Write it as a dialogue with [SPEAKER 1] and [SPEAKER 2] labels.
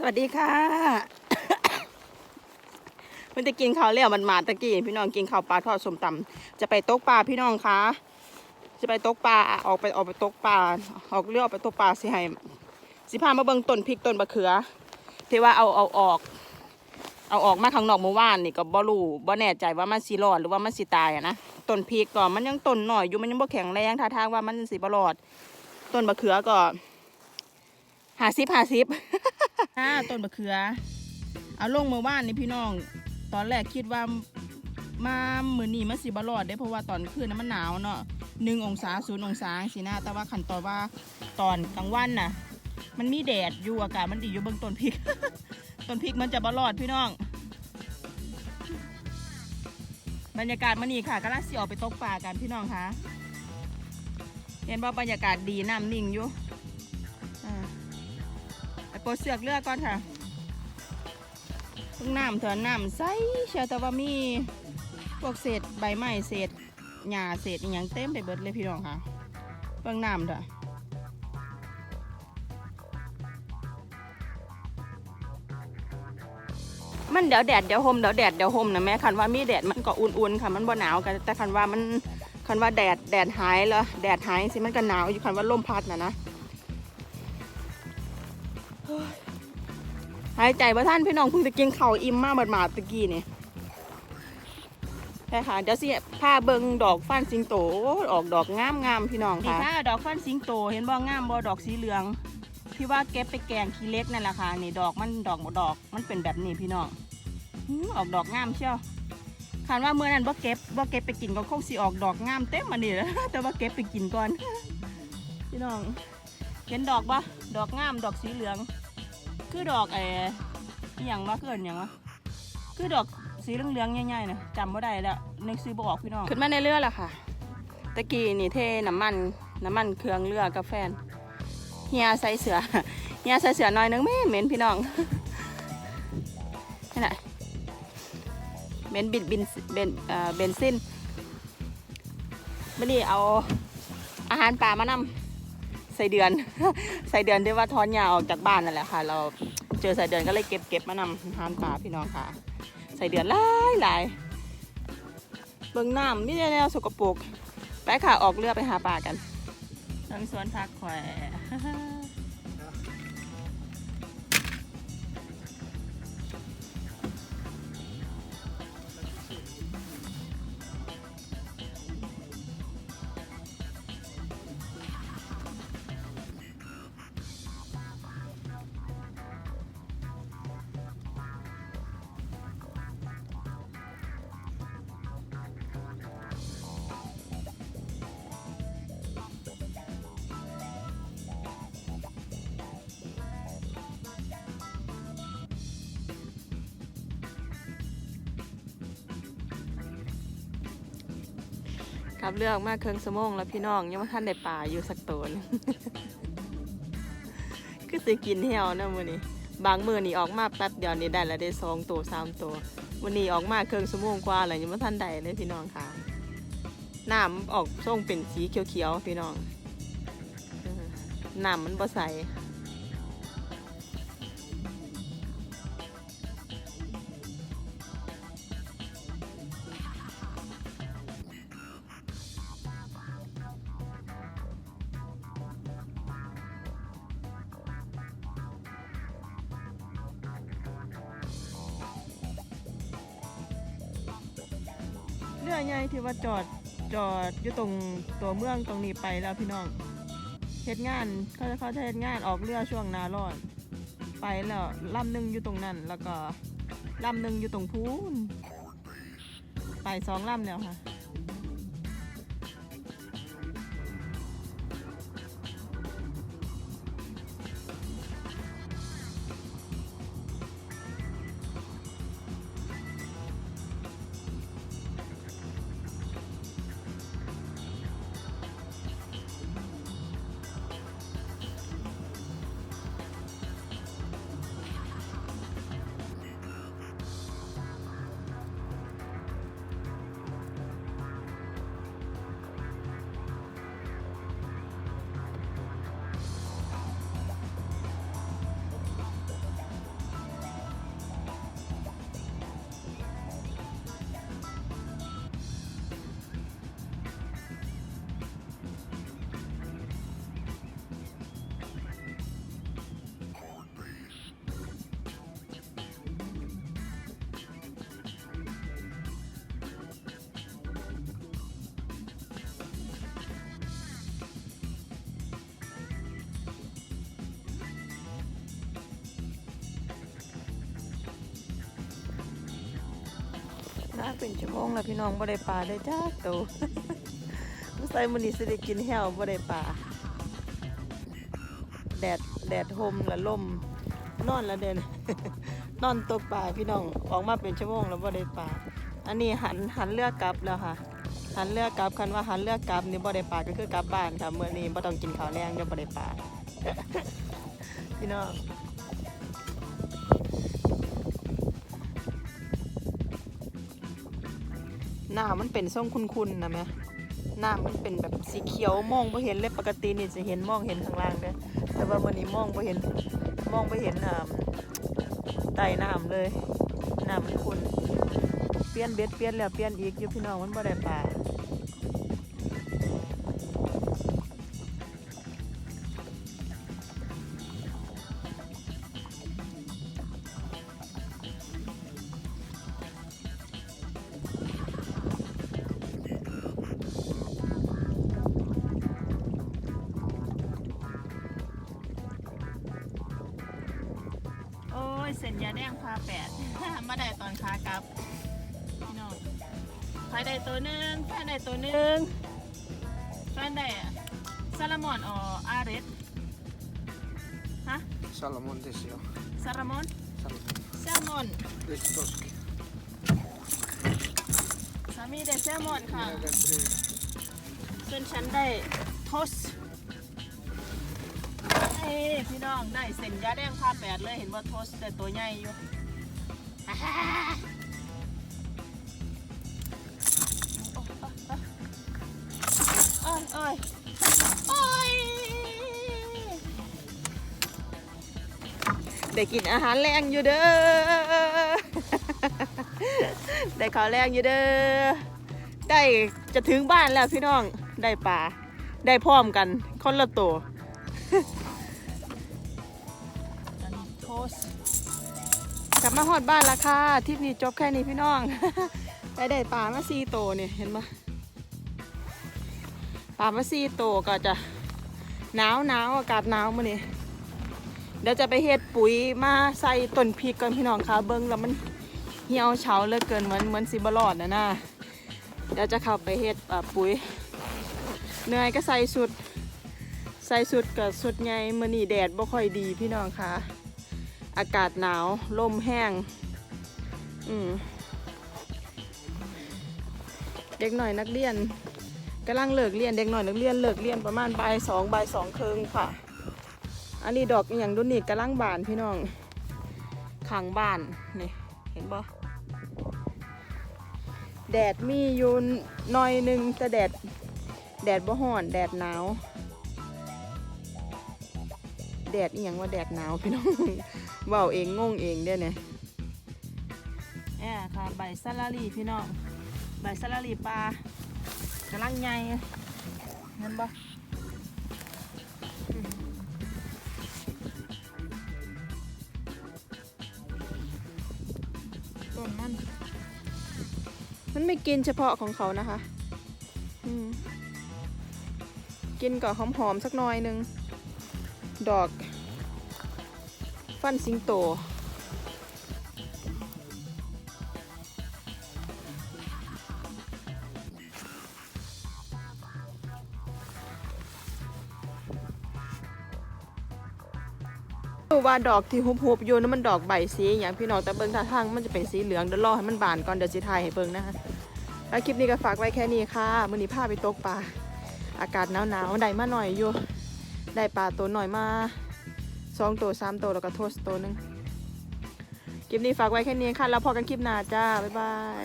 [SPEAKER 1] สวัสดีค่ะมันจะกินข้าวเลี้ยวมันมาตะกี้พี่น้องกินข้าวปลาทอดสมตำจะไปตกปลาพี่น้องคะจะไปตกปลาออกไปออกไปตกปลาออกเรือออกไปตกปลาสิให้สิพามาเบิ่งต้นพริกต้นบะเขือที่ว่าเอาเอาออก เอาออกมาข้างนอกเมื่อวานนี่ก็บ่รู้บ่แน่ใจว่ามันสิรอดหรือว่ามันสิตายอะนะต้นพริกก็มันยังต้นหน่อยอยู่มันยังบ่แข็งแรงท่าทางว่ามันสิบ่รอด ต้นบะเขือก็ หาสิบหาสิบอ่าต้นบะเขือ เอาลงเมื่อวานนี่พี่น้อง ตอนแรกคิดว่ามามือนี้มันสิบรอดได้เพราะว่าตอนคืนนั้นมันหนาวเนาะหนึ่งองศาศูนย์องศาสินะแต่ว่าขันตอนว่าตอนกลางวันน่ะ มันมีแดดอยู่อากาศมันดีอยู่เบื้องต้นพริก ต้นพริกมันจะบรอดพี่น้อง บรรยากาศมันนี่ค่ะกำลังสิออกไปตกปลากันพี่น้องคะเห็นว่าบรรยากาศดีน้ำนิ่งอยู่ ปปลดเสือกเลือกก่อนค่ะพิ่งน้ำเถอะน้ำใสเชียวแต่ว่ามีพวกเศษใบไม้เศษหญ้าเศษอย่างเต็มไปเบิดเลยพี่น้องค่ะเพิ่งน้ำเถอะมันเดี๋ยวแดดเดี๋ยวห่มเดี๋ยวแดดเดี๋ยวห่มนะแม่คันว่ามีแดดมันก็อุ่นๆค่ะ มันบ่หนาวกันแต่คันว่ามันคันว่าแดดแดดหายแล้วแดดหายสิมันก็หนาวอยู่คันว่าลมพัดนะนะ ใจว่าท่านพี่น้องเพิ่งจะกินข้าอิ่มมากหมาดๆตะกี้นี่ใช่ค่ะเดี๋ยวสิพาเบิงดอกฟันสิงโตออกดอกงามงามพี่น้องค่ะนี่ค่ะดอกฟันสิงโต เห็นบ่งามบ่ดอกสีเหลืองที่ว่าเก็บไปแกงขี้เล็กนั่นแหละค่ะนี่ดอกมันดอกดอกมันเป็นแบบนี้พี่น้องออกดอกงามเชียวคันว่าเมื่อนั้นบ่เก็บบ่เก็บไปกินก็คงสิออกดอกงามเต็มมานี่แล้วแต่ว่าเก็บไปกินก่อน พี่น้องเห็นดอกบ่ดอกงามดอกสีเหลือง คือดอกไอ้อหย่างว่าเกินอหย่างวะคือดอกสีเหลืองๆใหญ่ๆนะจำไม่ได้แล้วนึกซื้อบออกพี่น้องขึ้นมาในเรือแล้วค่ะ ตะกี้นี่เทน้ำมัน น้ำมันเครื่องเรือกับแฟน เฮียใส่เสือ เฮียใส่เสือหน่อยนึงไม่เหม็นพี่น้องนี่แหละเหม็นบินบินเบนเอ่อเบนซินไม่นี่เอาอาหารป่ามานำ ใส่เดือนใส่เดือนที่ว่าทอนยาออกจากบ้านนั่นแหละค่ะ เราเจอใส่เดือนก็เลยเก็บเก็บมานำทานปลาพี่น้องค่ะใส่เดือนหลายหลายเบิ่งน้ำมีแน่แนวสกปรกไปค่ะออกเรือไปหาปลากันทางสวนพักแขว ขับเรือกมากเครื่องสมองแล้วพี่น้องยังไม่ทันได้ป่าอยู่สักตัวหนึงคือสิกินเหี่ยวนะมือนี้บางมือนี่ออกมาแป๊บเดียวนี่ได้แล้วได้สองตัวสามตัววันนี้ออกมาเครื่องสมองกว่าแล้วยังไม่ทันได้เลยพี่น้องค่ะน้ำออกส่งเป็นสีเขียวๆพี่น้องน้ำมันบ่ใส เรือใหญ่ที่ว่าจอดจอดอยู่ตรงตัวเมืองตรงนี้ไปแล้วพี่น้องเฮ็ดงานเขาจะเขาจะเฮ็ดงานออกเรือช่วงนาร้อนไปแล้วลำหนึ่งอยู่ตรงนั้น แล้วก็ลำหนึ่งอยู่ตรงพูนไปสองลำแล้วค่ะ มาเป็นชั่วโมงแล้วพี่น้องบ่ได้ปลาได้จ้าโตมื้ใส่มือนี้สิได้กินแห้วบ่ได้ปลาแดดแดดห่มละลมนอนละเด่นนอนตกปลาพี่น้องออกมาเป็นชั่วโมงแล้วบ่ได้ปลาอันนี้หันหันเลือกกลับแล้วค่ะ หันเลือกกลับคันว่าหันเลือกกลับนี่บ่ได้ปลาก็คือกลับบ้านค่ะเมื้อนี้บ่ต้องกินข้าวแรงเดี๋ยวบ่ได้ปลาพี่น้อง น้ามันเป็นทรงคุนๆนะแม่หน้ามันเป็นแบบสีเขียวมองไ่เห็นเลยปกตินี่จะเห็นมองเห็นข้างล่างเด้อแต่ว่าวันนี้มองไ่เห็นมองไ่เห็นอ่าใต้น้ำเลยน้ำมันคุนเปลี่ยนเบ็ดเปลี่ยนแล้วเปลี่ยนอีกอยู่พี่น้องมันบ่ได้ปลา แดงพาแปดมาได้ตอนขากลับพี่น้องใครได้ตัวหนึ่งแฟนได้ตัวหนึ่งแฟนได้อะซาลามอนอออาเรสฮะ
[SPEAKER 2] Salomon Desio.
[SPEAKER 1] ซาลามอน
[SPEAKER 2] Salomon.
[SPEAKER 1] แซลมอน
[SPEAKER 2] Listoski.
[SPEAKER 1] สามีได้แซลมอนค่ะ
[SPEAKER 2] Never three.
[SPEAKER 1] ส่วนฉันได้โทสต์เอ้ยพี่น้องได้เส้นยาแดงพาแปดเลยเห็นว่าโทสต์แต่ตัวใหญ่อยู่อ่าฮ่า โอ้ยโอ้ยโอ้ยได้กินอาหารแรงอยู่เด้อ ได้ข้าวแรงอยู่เด้อ ได้จะถึงบ้านแล้วพี่น้อง ได้ปลา ได้พร้อมกันคนละตัวโทส ลับมาฮอดบ้านและค่ะทริปนี้จบแค่นี้พี่น้องไปได้ปลามาสี่ตัวเนี่ยเห็นปะปลามาสี่ตัวก็จะหนาวหนาวอากาศหนาวมื้อนี้เดี๋ยวจะไปเฮ็ดปุ๋ยมาใส่ต้นพริกกันพี่น้องค่ะเบิ้งแล้วมันเหี่ยวเฉาเหลือเกินเหมือนเหมือนสิบรอดนะน่าเดี๋ยวจะเข้าไปเฮ็ดปุ๋ยเหนื่อยก็ใส่สุดใส่สุดกับสุดไงมือนี่แดดบ่ค่อยดีพี่น้องค่ะ อากาศหนาว ลมแห้ง อืมเด็กหน่อยนักเรียนกำลังเลิกเรียนเด็กหน่อยนักเรียนเลิกเรียนประมาณบ่ายสองบ่ายสองครึ่งค่ะ อันนี้ดอกอย่างดุนี่กำลังบานพี่น้องข้างบานนี่เห็นบ่แดดมีอยู่หน่อยหนึงแต่แดดแดดบ่ฮ้อน แดดหนาว แดดอีหยังว่าแดดหนาวพี่น้อง เว้าเองงงเองเด้อเนี่ยแอบค่ะใบซาลารีพี่น้องใบซาลารีปลากำลังใหญ่เห็นบ่อืมต้นมันมันไม่กินเฉพาะของเขานะคะอืมกินกับหอมๆสักหน่อยหนึง ดอก ฟันสิงโตว่าดอกที่หุบๆอยู่นั่นมันดอกใบสีอย่างพี่น้องแต่เบิ่งท่าทางมันจะเป็นสีเหลืองเดี๋ยวรอให้มันบานก่อนเดี๋ยวสิถ่ายให้เบิ่งนะคะแล้วคลิปนี้ก็ฝากไว้แค่นี้ค่ะมื้อนี้พาไปตกปลาอากาศหนาวๆได้มาหน่อยอยู่ได้ปลาตัวหน่อยมา สองตัวสามตัวแล้วก็โทสตัวหนึงคลิปนี้ฝากไว้แค่นี้ค่ะ แล้วพอกันคลิปหน้าจ้า บ๊ายบาย